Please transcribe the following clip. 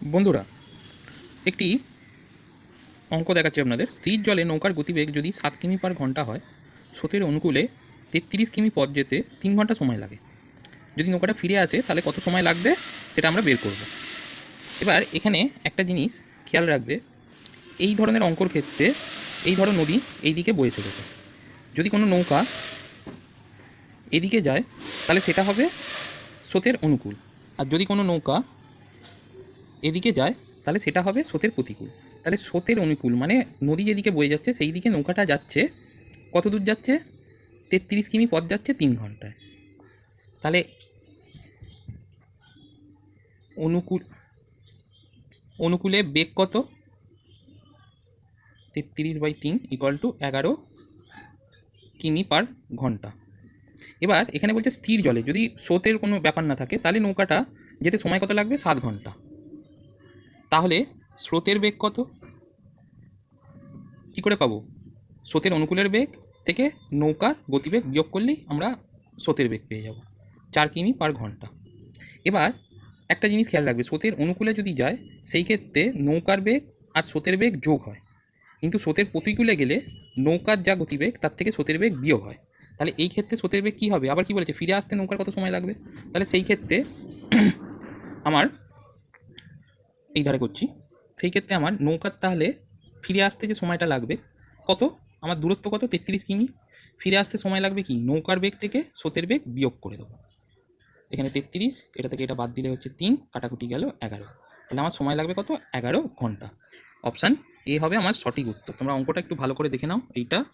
বন্ধুরা, একটি অঙ্ক দেখাচ্ছি আপনাদের। স্থির জলে নৌকার গতিবেগ যদি সাত কিমি পার ঘণ্টা হয়, স্রোতের অনুকূলে তেত্রিশ কিমি পথ যেতে তিন ঘণ্টা সময় লাগে। যদি নৌকাটা ফিরে আসে, তাহলে কত সময় লাগবে সেটা আমরা বের করব। এবার এখানে একটা জিনিস খেয়াল রাখবে। এই ধরনের অঙ্কর ক্ষেত্রে এই ধরো নদী এই দিকে বয়ে চলেছে। যদি কোনো নৌকা এদিকে যায়, তাহলে সেটা হবে স্রোতের অনুকূল। আর যদি কোনো নৌকা এদিকে যায়, তাহলে সেটা হবে স্রোতের প্রতিকূল। তাহলে স্রোতের অনুকূল মানে নদী যেদিকে বয়ে যাচ্ছে সেই দিকে নৌকাটা যাচ্ছে কত দূর যাচ্ছে? তেত্রিশ কিমি পথ যাচ্ছে তিন ঘন্টায়। তাহলে অনুকূল, অনুকূলে বেগ কত? তেত্রিশ বাই তিন ইকুয়াল টু এগারো কিমি পার ঘণ্টা। এবার এখানে বলছে স্থির জলে, যদি স্রোতের কোনো ব্যাপার না থাকে, তাহলে নৌকাটা যেতে সময় কত লাগবে? সাত ঘণ্টা। তাহলে স্রোতের বেগ কত? কী করে পাবো? স্রোতের অনুকূলের বেগ থেকে নৌকার গতিবেগ বিয়োগ করলেই আমরা স্রোতের বেগ পেয়ে যাব। চার কিমি পার ঘণ্টা। এবার একটা জিনিস খেয়াল রাখবে, স্রোতের অনুকূলে যদি যায়, সেই ক্ষেত্রে নৌকার বেগ আর স্রোতের বেগ যোগ হয়। কিন্তু স্রোতের প্রতিকূলে গেলে নৌকার যা গতিবেগ, তার থেকে স্রোতের বেগ বিয়োগ হয়। তাহলে এই ক্ষেত্রে স্রোতের বেগ কী হবে? আবার কি বলেছে? ফিরে আসতে নৌকার কত সময় লাগবে? তাহলে সেই ক্ষেত্রে আমার এই ধারে করছি। সেই ক্ষেত্রে আমার নৌকার তাহলে ফিরে আসতে যে সময়টা লাগবে, কত? আমার দূরত্ব কত? তেত্রিশ কিমি। ফিরে আসতে সময় লাগবে কি? নৌকার বেগ থেকে স্রোতের বেগ বিয়োগ করে দেবো। এখানে তেত্রিশ, এটা থেকে এটা বাদ দিলে হচ্ছে তিন, কাটাকুটি গেল এগারো। তাহলে আমার সময় লাগবে কত? এগারো ঘণ্টা। অপশান এ হবে আমার সঠিক উত্তর। তোমরা অঙ্কটা একটু ভালো করে দেখে নাও। এইটা